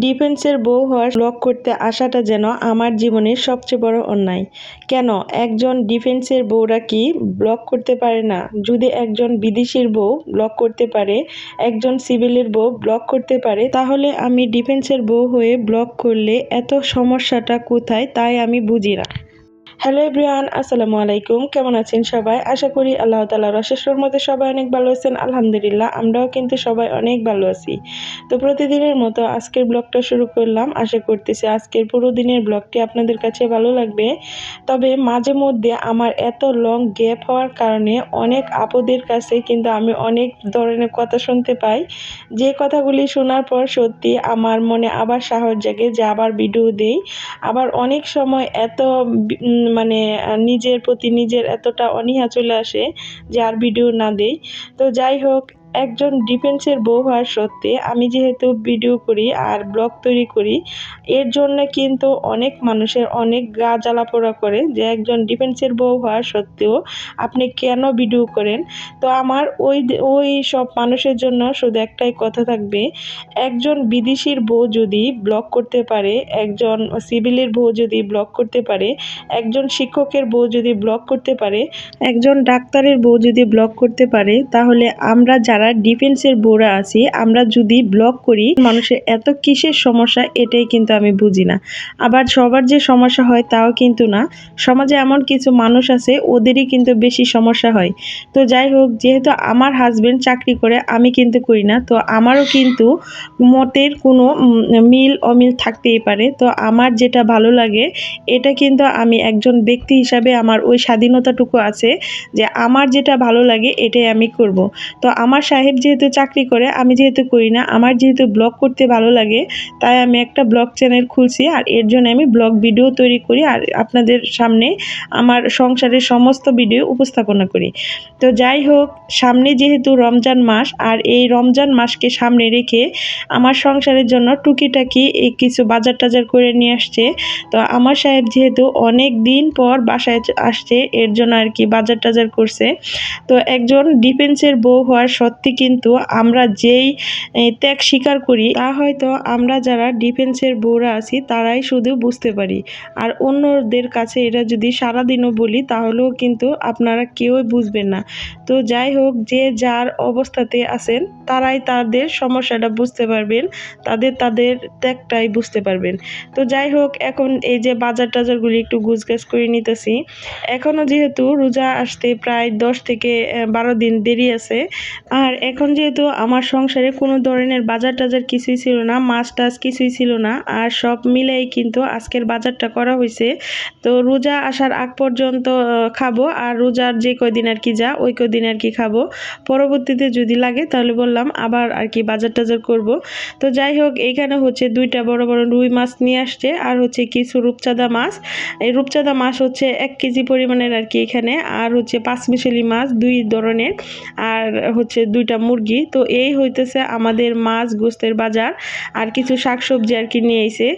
ডিফেন্সের বউ হওয়ার ব্লক করতে আসাটা যেন আমার জীবনের সবচেয়ে বড় অন্যায়। কেন? একজন ডিফেন্সের বউরা কি ব্লক করতে পারে না? যদি একজন বিদেশির বউ ব্লক করতে পারে, একজন সিভিলের বউ ব্লক করতে পারে, তাহলে আমি ডিফেন্সের বউ হয়ে ব্লক করলে এত সমস্যাটা কোথায়? তাই আমি বুঝি না। হ্যালো এভরিওয়ান, আসসালামু আলাইকুম। কেমন আছেন সবাই? আশা করি আল্লাহ তালার অশেষর মধ্যে সবাই অনেক ভালো আছেন। আলহামদুলিল্লাহ, আমরাও কিন্তু সবাই অনেক ভালো আছি। তো প্রতিদিনের মতো আজকের ব্লগটা শুরু করলাম। আশা করতেছি আজকের পুরো দিনের ব্লগটি আপনাদের কাছে ভালো লাগবে। তবে মাঝে মধ্যে আমার এত লং গ্যাপ হওয়ার কারণে অনেক আপদের কাছে কিন্তু আমি অনেক ধরনের কথা শুনতে পাই। যে কথাগুলি শোনার পর সত্যি আমার মনে আবার সাহস জাগে যে আবার ভিডিও দেই। আবার অনেক সময় এত মানে নিজের প্রতি নিজের এতটা অনীহা চলে আসে যে আর ভিডিও না দেই। তো যাই হোক একজন ডিফেন্সের বউ হওয়ার সত্ত্বে আমি যেহেতু ভিডিও করি আর ব্লগ তৈরি করি, এর জন্য কিন্তু অনেক মানুষের অনেক গা জ্বালা পোড়া করে যে একজন ডিফেন্সের বউ হওয়ার সত্ত্বেও আপনি কেন ভিডিও করেন? তো আমার ওই ওই সব মানুষের জন্য শুধু একটাই কথা থাকবে, একজন বিদেশির বউ যদি ব্লগ করতে পারে, একজন সিভিলের বউ যদি ব্লগ করতে পারে, একজন শিক্ষকের বউ যদি ব্লগ করতে পারে, একজন ডাক্তারের বউ যদি ব্লগ করতে পারে, তাহলে আমরা যারা যারা ডিফেন্সের বোরা আছি, আমরা যদি ব্লক করি, মানুষের এত কিসের সমস্যা, এটাই কিন্তু আমি বুঝি না। আবার সবার যে সমস্যা হয়, তাও কিন্তু না। সমাজে এমন কিছু মানুষ আছে, ওদেরই কিন্তু বেশি সমস্যা হয়। তো যাই হোক, যেহেতু আমার হাজব্যান্ড চাকরি করে, আমি কিন্তু করি না। তো আমারও কিন্তু মতের কোনো মিল অমিল থাকতেই পারে। তো আমার যেটা ভালো লাগে, এটা কিন্তু আমি একজন ব্যক্তি হিসাবে আমার ওই স্বাধীনতাটুকু আছে যে আমার যেটা ভালো লাগে, এটাই আমি করব। তো আমার সাহেব যেহেতু চাকরি করে, আমি যেহেতু করি না, আমার যেহেতু ব্লগ করতে ভালো লাগে, তাই আমি একটা ব্লগ চ্যানেল খুলছি আর এর জন্য আমি ব্লগ ভিডিও তৈরি করি আর আপনাদের সামনে আমার সংসারের সমস্ত ভিডিও উপস্থাপনা করি। তো যাই হোক, সামনে যেহেতু রমজান মাস আর এই রমজান মাসকে সামনে রেখে আমার সংসারের জন্য টুকিটাকি এই কিছু বাজার টাজার করে নিয়ে আসছে। তো আমার সাহেব যেহেতু অনেক দিন পর বাসায় আসছে, এর জন্য আর কি বাজার টাজার করছে। তো একজন ডিফেন্সের বউ হওয়ার সত্ত্বেও সত্যি কিন্তু আমরা যেই ত্যাগ স্বীকার করি, তা হয়তো আমরা যারা ডিফেন্সের বউরা আছি, তারাই শুধু বুঝতে পারি। আর অন্যদের কাছে এটা যদি সারাদিনও বলি, তাহলেও কিন্তু আপনারা কেউই বুঝবেন না। তো যাই হোক, যে যার অবস্থাতে আছেন, তারাই তাদের সমস্যাটা বুঝতে পারবেন, তাদের তাদের ত্যাগটাই বুঝতে পারবেন। তো যাই হোক, এখন এই যে বাজার টাজারগুলি একটু গুছগাছ করে নিতেছি। এখনও যেহেতু রোজা আসতে প্রায় দশ থেকে বারো দিন দেরি আছে, আর আর এখন যেহেতু আমার সংসারে কোনো ধরনের বাজার টাজার কিছুই ছিল না, মাছ টাছ কিছুই ছিল না, আর সব মিলেই কিন্তু আজকের বাজারটা করা হয়েছে। তো রোজা আসার আগ পর্যন্ত খাব, আর রোজার যে কয়দিন আর কি যা, ওই কদিন আর কি খাব। পরবর্তীতে যদি লাগে তাহলে বললাম আবার আর কি বাজার টাজার করব। তো যাই হোক এইখানে হচ্ছে দুইটা বড় বড় রুই মাছ নিয়ে আসছে, আর হচ্ছে কিছু রূপচাঁদা মাছ। এই রূপচাঁদা মাছ হচ্ছে এক কেজি পরিমাণের আর কি এখানে, আর হচ্ছে পাঁচমিশালি মাছ দুই ধরনের, আর হচ্ছে দুইটা মুরগি। তো এই হইতেছে আমাদের মাছ গোস্তের বাজার। আর কিছু শাকসবজি আর কি নিয়ে এসে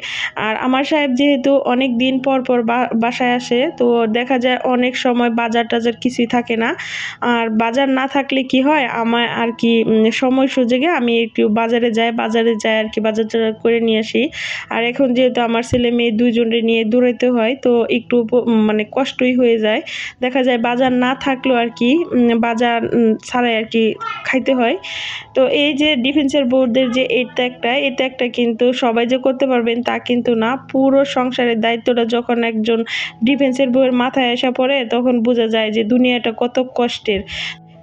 আর আমার সাহেব যেহেতু অনেক দিন পর পর বাসায় আসে, তো দেখা যায় অনেক সময় বাজার টাজার কিছুই থাকে না। আর বাজার না থাকলে কি হয়? আমার আর কি সময় সুযোগে আমি একটু বাজারে যাই বাজারে যাই আর কি বাজার টাজার করে নিয়ে আসি। আর এখন যেহেতু আমার ছেলে মেয়ে দুইজনে নিয়ে দৌড়াইতে হয়, তো একটু মানে কষ্টই হয়ে যায়। দেখা যায় বাজার না থাকলেও আর কি বাজার ছাড়াই আর কি খাইতে হয়। তো এই যে ডিফেন্সের বোর্ডদের যে এই ত্যাগটা এই ত্যাগটা কিন্তু সবাই যে করতে পারবেন তা কিন্তু না। পুরো সংসারের দায়িত্বটা যখন একজন ডিফেন্সের বউয়ের মাথায় আসা পড়ে, তখন বোঝা যায় যে দুনিয়াটা কত কষ্টের।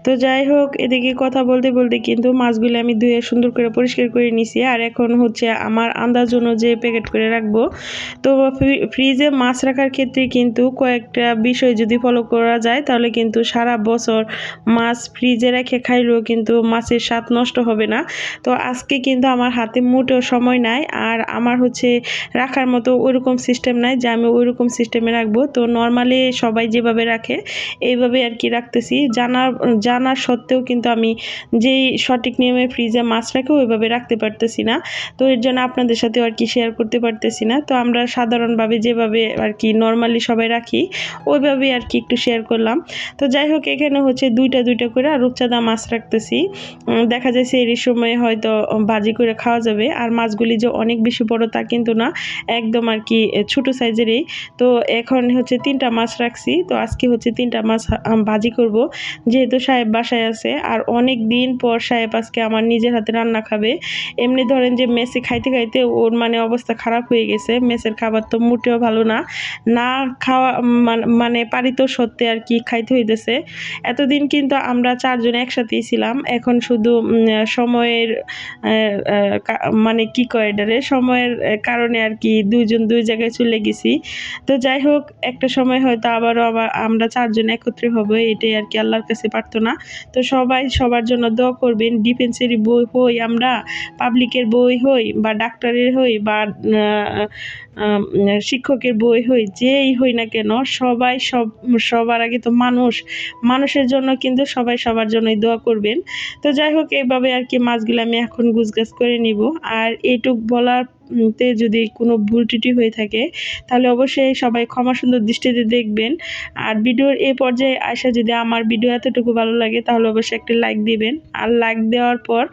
তো যাই হোক, এদিকে কথা বলতে বলতে কিন্তু মাছগুলো আমি ধুয়ে সুন্দর করে পরিষ্কার করে নিছি। আর এখন হচ্ছে আমার আন্দাজ যে প্যাকেট করে রাখব। তো ফ্রিজে মাছ রাখার ক্ষেত্রে কিন্তু কয়েকটা বিষয় যদি ফলো করা যায়, তাহলে কিন্তু সারা বছর মাছ ফ্রিজে রেখে খাইলেও কিন্তু মাছের স্বাদ নষ্ট হবে না। তো আজকে কিন্তু আমার হাতে মোটেও সময় নাই, আর আমার হচ্ছে রাখার মতো ওইরকম সিস্টেম নাই যে আমি ওইরকম সিস্টেমে রাখব। তো নর্মালি সবাই যেভাবে রাখে, এইভাবে আর কি রাখতেছি। জানার জানা সত্ত্বেও কিন্তু আমি যেই সঠিক নিয়মে ফ্রিজে মাছ রাখি ওইভাবে রাখতে পারতেছি না। তো এর জন্য আপনাদের সাথে আর কি শেয়ার করতে পারতেছি না। তো আমরা সাধারণভাবে যেভাবে আর কি নর্মালি সবাই রাখি ওইভাবে আর কি একটু শেয়ার করলাম। তো যাই হোক, এখানে হচ্ছে দুইটা দুইটা করে রূপচাঁদা মাছ রাখতেছি। দেখা যাচ্ছে এর সময় হয়তো ভাজি করে খাওয়া যাবে। আর মাছগুলি যে অনেক বেশি বড় তা কিন্তু না, একদম আর কি ছোট সাইজেরই। তো এখন হচ্ছে তিনটা মাছ রাখছি। তো আজকে হচ্ছে তিনটা মাছ ভাজি করব। যেহেতু সাহেব বাসায় আছে আর অনেক দিন পর সাহেব আজকে আমার নিজের হাতে রান্না খাবে। এমনি ধরেন যে মেসে খাইতে খাইতে ওর মানে অবস্থা খারাপ হয়ে গেছে, মেসের খাবার তো মোটেও ভালো না। না খাওয়া মান- পারিত সত্ত্বে আর কি খাইতে হইতেছে। এতদিন কিন্তু আমরা চারজন একসাথেই ছিলাম। এখন শুধু সময়ের মানে কি কয় এটারে? সময়ের কারণে আর কি দুইজন দুই জায়গায় চলে গেছি। তো যাই হোক, একটা সময় হয়তো আবারও আবার আমরা চারজন একত্রে হব, এটাই আর কি আল্লাহর কাছে প্রার্থনা। তো সবাই সবার জন্য দোয়া করবেন ডিফেন্সেরই বই হই আমরা পাবলিকের বই হই বা ডাক্তারের হই বা শিক্ষকের বই হই, যেই হই না কেন, সবাই সব, সবার আগে তো মানুষ। মানুষের জন্য কিন্তু সবাই সবার জন্যই দোয়া করবেন। তো যাই হোক, এইভাবে আর কি মাছগুলো আমি এখন গুছগাছ করে নিব। আর এইটুক বলার তে যদি কোনো ভুল ত্রুটি হয়ে থাকে, তাহলে অবশ্যই সবাই ক্ষমা সুন্দর দৃষ্টিতে দেখবেন। আর ভিডিওর এই পর্যায়ে আসা যদি আমার ভিডিও এতটুকু ভালো লাগে, তাহলে অবশ্যই একটি লাইক দিবেন। আর লাইক দেওয়ার পর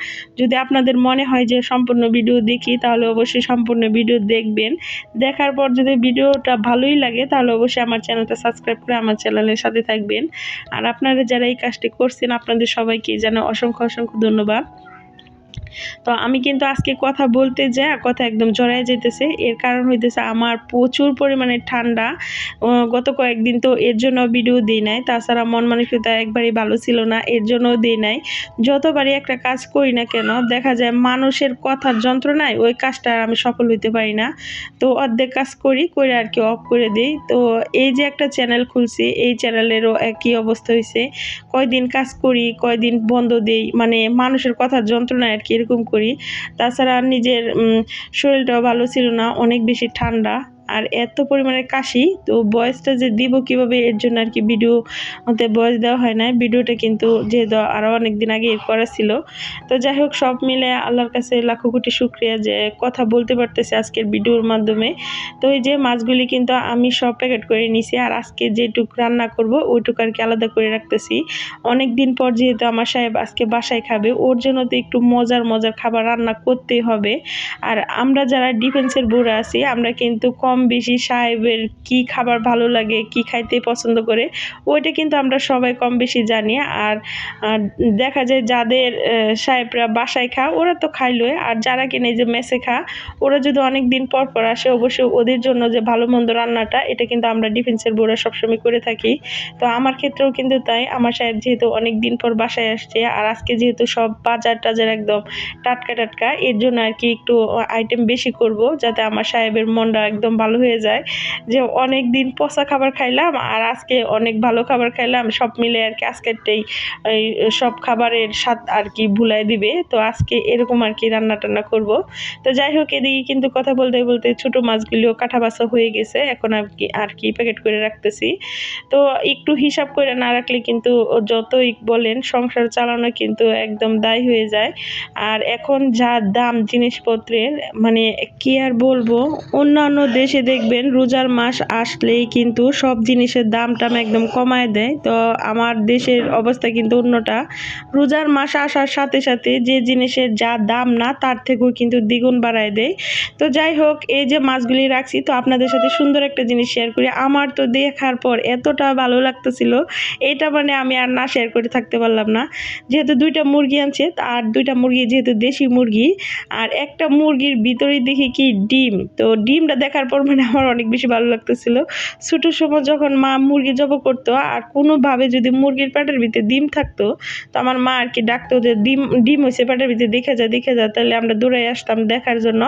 যদি আপনাদের মনে হয় যে সম্পূর্ণ ভিডিও দেখি, তাহলে অবশ্যই সম্পূর্ণ ভিডিও দেখবেন। দেখার পর যদি ভিডিওটা ভালোই লাগে, তাহলে অবশ্যই আমার চ্যানেলটা সাবস্ক্রাইব করে আমার চ্যানেলের সাথে থাকবেন। আর আপনারা যারা এই কাজটি করছেন, আপনাদের সবাইকে যেন অসংখ্য অসংখ্য ধন্যবাদ। তো আমি কিন্তু আজকে কথা বলতে যা কথা একদম জড়ায় যেতেছে এর কারণ হইতেছে আমার প্রচুর পরিমাণে ঠান্ডা। গত কয়েকদিন তো এর জন্য ভিডিও দিই নাই। তাছাড়া মন মানসিকতা একবারই ভালো ছিল না, এর জন্যও দিই নাই। যতবারই একটা কাজ করি না কেন, দেখা যায় মানুষের কথার যন্ত্রণায় ওই কাজটা আর আমি সফল হইতে পারি না। তো অর্ধেক কাজ করি, করে আর কি অফ করে দিই। তো এই যে একটা চ্যানেল খুলছি, এই চ্যানেলেরও একই অবস্থা হয়েছে কয়দিন কাজ করি, কয়দিন বন্ধ দিই মানে মানুষের কথার যন্ত্রণায় আর এরকম করি। তাছাড়া নিজের শরীরটাও ভালো ছিল না অনেক বেশি ঠান্ডা। আর এত পরিমাণে কাশি, তো বয়সটা যে দিব কীভাবে এর জন্য আর কি ভিডিও হতে বয়স দেওয়া হয় না ভিডিওটা কিন্তু যেহেতু আরও অনেক দিন আগে করা ছিল। তো যাই হোক, সব মিলে আল্লাহর কাছে লাখো কোটি শুক্রিয়া যে কথা বলতে পারতেছে আজকের ভিডিওর মাধ্যমে। তো এই যে মাছগুলি কিন্তু আমি সব প্যাকেট করে নিছি আর আজকে যেটুক রান্না করব, ওইটুকু আর কি আলাদা করে রাখতেছি। অনেক দিন পর যেহেতু আমার সাহেব আজকে বাসায় খাবে, ওর জন্য তো একটু মজার মজার খাবার রান্না করতেই হবে। আর আমরা যারা ডিফেন্সের বউরা আছি, আমরা কিন্তু কম বেশি সাহেবের কি খাবার ভালো লাগে, কি খাইতে পছন্দ করে, ওইটা কিন্তু আমরা সবাই কম বেশি জানি। আর দেখা যায় যাদের সাহেবরা বাসায় খা ওরা তো খাইলোই। আর যারা কিনে যে মেসে খা ওরা যদি অনেক দিন পর পর আসে, অবশ্যই ওদের জন্য যে ভালো মন্দ রান্নাটা, এটা কিন্তু আমরা ডিফেন্সের বউরা সবসময় করে থাকি। তো আমার ক্ষেত্রেও কিন্তু তাই। আমার সাহেব যেহেতু অনেক দিন পর বাসায় আসছে, আর আজকে যেহেতু সব বাজার টাজার একদম টাটকা টাটকা, এর জন্য আর কি একটু আইটেম বেশি করব, যাতে আমার সাহেবের মনটা একদম ভালো হয়ে যায় যে অনেক দিন পচা খাবার খাইলাম আর আজকে অনেক ভালো খাবার খাইলাম, সব মিলে আর কি আজকেরটাই সব খাবারের স্বাদ আর কি ভুলাই দিবে। তো আজকে এরকম আর কি রান্না টান্না করব। তো যাই হোক, এদিকে কিন্তু কথা বলতে বলতে ছোট মাছগুলিও কাটা বাছা হয়ে গেছে, এখন আর কি আর কি প্যাকেট করে রাখতেছি। তো একটু হিসাব করে না রাখলে কিন্তু যতই বলেন সংসার চালানো কিন্তু একদম দায় হয়ে যায়। আর এখন যা দাম জিনিসপত্রের মানে কি আর বলব, অন্যান্য দেশে দেখবেন রোজার মাস আসলেই কিন্তু সব জিনিসের দাম টাম একদম কমায় দেয়। তো আমার দেশের অবস্থা কিন্তু অন্যটা। রোজার মাস আসার সাথে সাথে যে জিনিসের যা দাম না, তার থেকেও কিন্তু দ্বিগুণ বাড়ায় দেয়। তো যাই হোক, এই যে মাছগুলি রাখছি, তো আপনাদের সাথে সুন্দর একটা জিনিস শেয়ার করি। আমার তো দেখার পর এতটা ভালো লাগতেছিল, এটা মানে আমি আর না শেয়ার করে থাকতে পারলাম না। যেহেতু দুইটা মুরগি আনছে আর দুইটা মুরগি যেহেতু দেশি মুরগি, আর একটা মুরগির ভিতরে দেখি কি ডিম। তো ডিমটা দেখার পর মানে আমার অনেক বেশি ভালো লাগতেছিল। ছোটোর সময় যখন মা মুরগি জব করতো, আর কোনোভাবে যদি মুরগির পেটের ভিতরে ডিম থাকতো, তো আমার মা আর কি ডাকতো যে, ডিম ডিম হয়েছে পেটের ভিতরে, দেখে যা দেখে যা, তাহলে আমরা দৌড়ে আসতাম দেখার জন্য।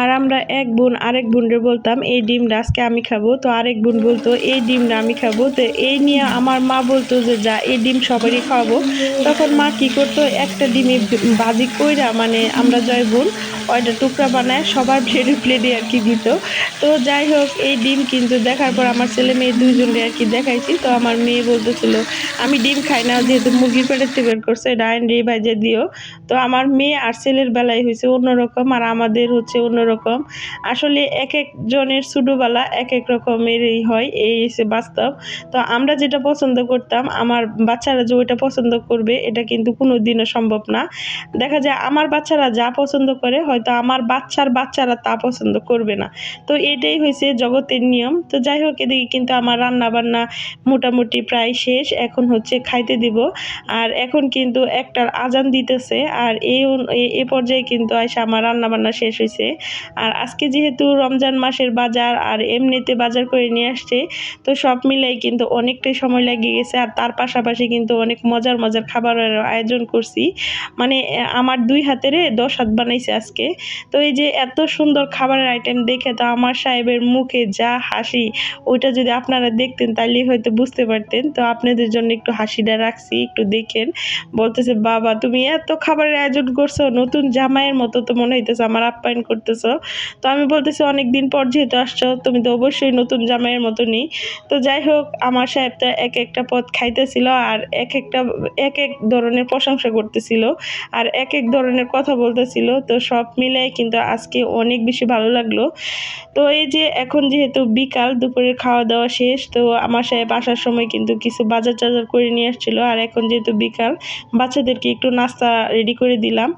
আর আমরা এক বোন, আরেক বোনরে বলতাম, এই ডিমটা আজকে আমি খাব। তো আরেক বোন বলতো, এই ডিমটা আমি খাব। তো এই নিয়ে আমার মা বলতো যে, যা, এই ডিম সবারই খাওয়াবো। তখন মা কি করতো, একটা ডিমে ভাজি কইরা মানে আমরা জয় বোন, ওইটা টুকরা বানায় সবার প্লেটে প্লেটে আর কি দিত। তো যাই হোক, এই ডিম কিন্তু দেখার পর আমার ছেলে মেয়ে দুইজনকে আর কি দেখাইছি। তো আমার মেয়ে বলতেছিল, আমি ডিম খাই না, যেহেতু মুরগির পেটের থেকে বের করছে ডাইন ডি ভাইজে দিও। তো আমার মেয়ে আর ছেলের বেলায় হয়েছে অন্যরকম, আর আমাদের হচ্ছে অন্যরকম। আসলে এক একজনের ছোটোবেলা এক এক রকমেরই হয়, এই হচ্ছে বাস্তব। তো আমরা যেটা পছন্দ করতাম, আমার বাচ্চারা যে ওইটা পছন্দ করবে, এটা কিন্তু কোনো দিনও সম্ভব না। দেখা যায়, আমার বাচ্চারা যা পছন্দ করে, হয়তো আমার বাচ্চার বাচ্চারা তা পছন্দ করবে না। তো এটাই হয়েছে জগতের নিয়ম। তো যাই হোক, এদিকে কিন্তু আমার রান্না বান্না মোটামুটি প্রায় শেষ। এখন হচ্ছে খাইতে দিব। আর এখন কিন্তু একটার আজান দিতেছে। আর এই এ- পর্যায়ে কিন্তু এসে আমার রান্না বান্না শেষ হয়েছে আর আজকে যেহেতু রমজান মাসের বাজার আর এমনিতে বাজার করে নিয়ে আসছে, তো সব মিলাই কিন্তু অনেকটাই সময় লেগে গেছে। আর তার পাশাপাশি কিন্তু অনেক মজার মজার খাবারের আয়োজন করছি। মানে আমার দুই হাতেরে দশ হাত বানাইছে আজকে। তো এই যে এত সুন্দর খাবারের আইটেম দেখে তো আমার সাহেবের মুখে যা হাসি, ওইটা যদি আপনারা দেখতেন তাহলে হয়তো বুঝতে পারতেন। তো আপনাদের জন্য একটু হাসিটা রাখছি, একটু দেখেন। বলতেছে, বাবা, তুমি এত খাবারের আয়োজন করছ, নতুন জামাইয়ের মতো তো মনে হইতেছে আমার আপ্যায়ন করতেছো। তো আমি বলতেছি, অনেক দিন পর যেহেতু আসছো, তুমি তো অবশ্যই নতুন জামাইয়ের মতো মতনই তো যাই হোক, আমার সাহেব তো এক একটা পদ খাইতেছিল আর এক একটা, এক এক ধরনের প্রশংসা করতেছিল আর এক এক ধরনের কথা বলতেছিল। তো সব মিলে কিন্তু আজকে অনেক বেশি ভালো লাগল। তো এই যে এখন যেহেতু বিকাল, দুপুরের খাওয়া দাওয়া শেষ, তো আমার সাহেব আসার সময় কিন্তু কিছু বাজার টাজার করে নিয়ে আসছিল। আর এখন যেহেতু বিকাল, বাচ্চাদেরকে একটু নাস্তা রেডি করে দিলাম।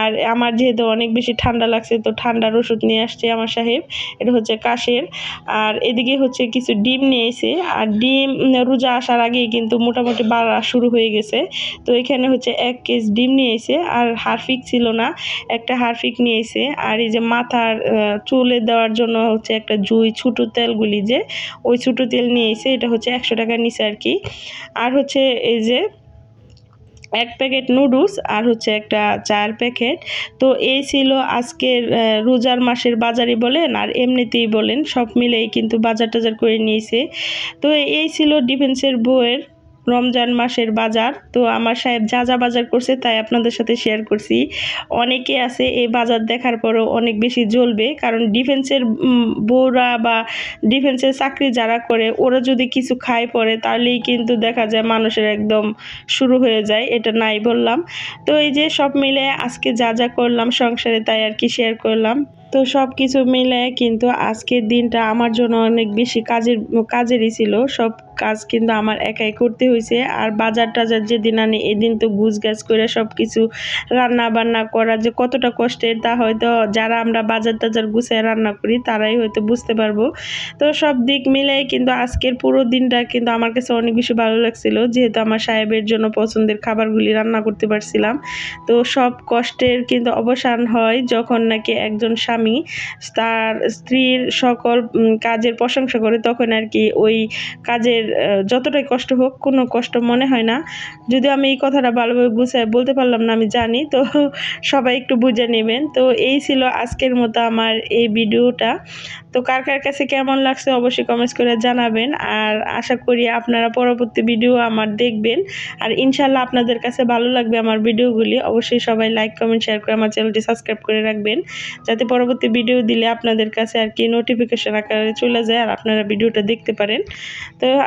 আর আমার যেহেতু অনেক বেশি ঠান্ডা লাগছে, তো ঠান্ডার ওষুধ নিয়ে আসছে আমার সাহেব। এটা হচ্ছে কাশের। আর এদিকে হচ্ছে কিছু ডিম নিয়ে এসে, আর ডিম, রোজা আসার আগেই কিন্তু মোটামুটি বাড়া শুরু হয়ে গেছে। তো এখানে হচ্ছে এক কেজি ডিম নিয়ে আর হারফিক ছিল না, একটা হারফিক নিয়ে এসে, আর এই যে মাথার চুলে দেওয়ার জন্য হচ্ছে একটা জুই ছোটো তেলগুলি যে, ওই ছোটো তেল নিয়ে এসে এটা হচ্ছে একশো টাকা নিচে আর কি। আর হচ্ছে এই যে এক প্যাকেট নুডলস আর হচ্ছে একটা চার প্যাকেট। তো এই ছিল আজকের রোজার মাসের বাজারই বলেন আর এমনিতেই বলেন, সব মিলেই কিন্তু বাজার টাজার করে নিয়েছে। তো এই ছিল ডিফেন্সের বইয়ের রমজান মাসের বাজার। তো আমার সাহেব যা যা বাজার করছে তাই আপনাদের সাথে শেয়ার করছি। অনেকে আছে এই বাজার দেখার পরও অনেক বেশি জ্বলবে, কারণ ডিফেন্সের বউরা বা ডিফেন্সের চাকরি যারা করে, ওরা যদি কিছু খায় পরে তাহলেই কিন্তু দেখা যায় মানুষের একদম শুরু হয়ে যায়, এটা নাই বললাম। তো এই যে সব মিলে আজকে যা যা করলাম সংসারে তাই আর কি শেয়ার করলাম। তো সব কিছু মিলে কিন্তু আজকের দিনটা আমার জন্য অনেক বেশি কাজের, কাজেরই ছিল। সব কাজ কিন্তু আমার একাই করতে হয়েছে আর বাজার টাজার যেদিন আনি, এদিন তো গুছ গাছ করে সব কিছু রান্না বান্না করা যে কতটা কষ্টের তা হয়তো যারা আমরা বাজার টাজার গুছায় রান্না করি, তারাই হয়তো বুঝতে পারব। তো সব দিক মিলাই কিন্তু আজকের পুরো দিনটা কিন্তু আমার কাছে অনেক বেশি ভালো লাগছিল। যেহেতু আমার সাহেবের জন্য পছন্দের খাবারগুলি রান্না করতে পারছিলাম। তো সব কষ্টের কিন্তু অবসান হয় যখন নাকি একজন স্বামী তার স্ত্রীর সকল কাজের প্রশংসা করে, তখন আর কি ওই কাজের যতটাই কষ্ট হোক, কোনো কষ্ট মনে হয় না। যদি আমি এই কথাটা ভালোভাবে গুছায় বলতে পারলাম না, আমি জানি, তো সবাই একটু বুঝে নেবেন। তো এই ছিল আজকের মতো আমার এই ভিডিওটা। তো কার কার কাছে কেমন লাগছে অবশ্যই কমেন্টস করে জানাবেন। আর আশা করি আপনারা পরবর্তী ভিডিও আমার দেখবেন। আর ইনশাল্লাহ আপনাদের কাছে ভালো লাগবে আমার ভিডিওগুলি। অবশ্যই সবাই লাইক কমেন্ট শেয়ার করে আমার চ্যানেলটি সাবস্ক্রাইব করে রাখবেন। যাতে পরবর্তী ভিডিও দিলে আপনাদের কাছে আর কি নোটিফিকেশন আকারে চলে যায় আর আপনারা ভিডিওটা দেখতে পারেন। তো